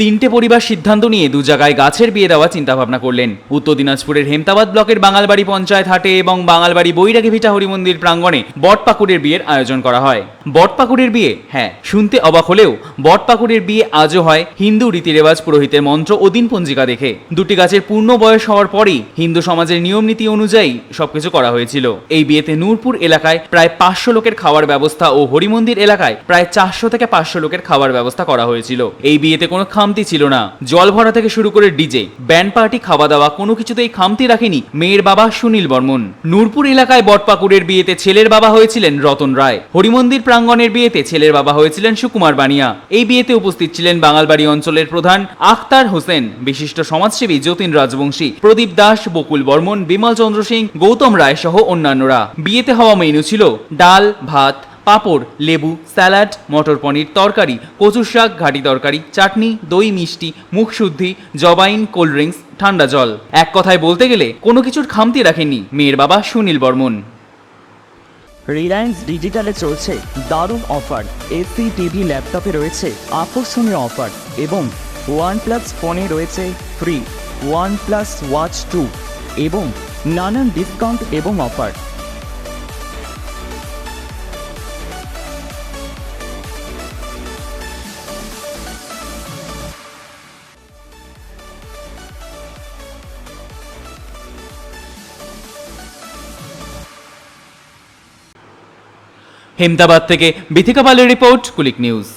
তিনটে পরিবার সিদ্ধান্ত নিয়ে দু জায়গায় গাছের বিয়ে দেওয়ার চিন্তাভাবনা করলেন। উত্তর দিনাজপুরের হেমতাবাদ ব্লকের বাঙালবাড়ি পঞ্চায়েত হাটে এবং বাঙালবাড়ি বৈরাগী ভিটা হরিমন্দির প্রাঙ্গণে বটপাকুড়ের বিয়ের আয়োজন করা হয়। বটপাকুড়ের বিয়ে? হ্যাঁ শুনতে অবাক হলেও বটপাকুড়ের বিয়ে আজও হয় হিন্দু রীতিরেওয়াজ পুরোহিতের মন্ত্র ও দিন পঞ্জিকা দেখে। দুটি গাছের পূর্ণ বয়স হওয়ার পরই হিন্দু সমাজের নিয়ম নীতি অনুযায়ী সবকিছু করা হয়েছিল। এই বিয়েতে নূরপুর এলাকায় প্রায় পাঁচশো লোকের খাওয়ার ব্যবস্থা ও হরিমন্দির এলাকায় প্রায় চারশো থেকে পাঁচশো লোকের খাওয়ার ব্যবস্থা করা হয়েছিল। এই বিয়েতে কোনো খামতি ছিল না। জল ভরা থেকে শুরু করে ডিজে ব্যান্ড পার্টি খাওয়া দাওয়া কোনো কিছুতেই খামতি রাখেনি মেয়ের বাবা সুনীল বর্মন। নূরপুর এলাকায় বটপাকুড়ের বিয়েতে ছেলের বাবা হয়েছিলেন রতন রায়। হরিমন্দির প্রাঙ্গণের বিয়েতে ছেলের বাবা হয়েছিলেন সুকুমার বানিয়া। এই বিয়েতে উপস্থিত ছিলেন বাঙালবাড়ি অঞ্চলের প্রধান আখতার হোসেন, বিশিষ্ট সমাজসেবী যতীন রাজবংশী, প্রদীপ দাস, বকুল বর্মন, বিমল চন্দ্র সিং, গৌতম রায় সহ অন্যান্যরা। বিয়েতে হওয়া মেনু ছিল ডাল, ভাত পাঁপড়, লেবু, স্যালাড, মটর পনির তরকারি কচু শাক, ঘাটি তরকারি, চাটনি, দই, মিষ্টি, মুখ শুদ্ধি, জবাইন, কোল্ড ড্রিঙ্কস, ঠান্ডা জল। এক কথায় বলতে গেলে কোনো কিছুর খামতি রাখেননি মেয়ের বাবা সুনীল বর্মন। রিলায়েন্স ডিজিটালে চলছে দারুণ অফার। এসি, টিভি, ল্যাপটপে রয়েছে আকর্ষণীয় অফার এবং ওয়ানপ্লাস ফোনে রয়েছে ফ্রি, ওয়ানপ্লাস ওয়াচ টু এবং নানান ডিসকাউন্ট এবং অফার। হেমদাবাদ থেকে বিথিকা পালের রিপোর্ট কুলিক নিউজ।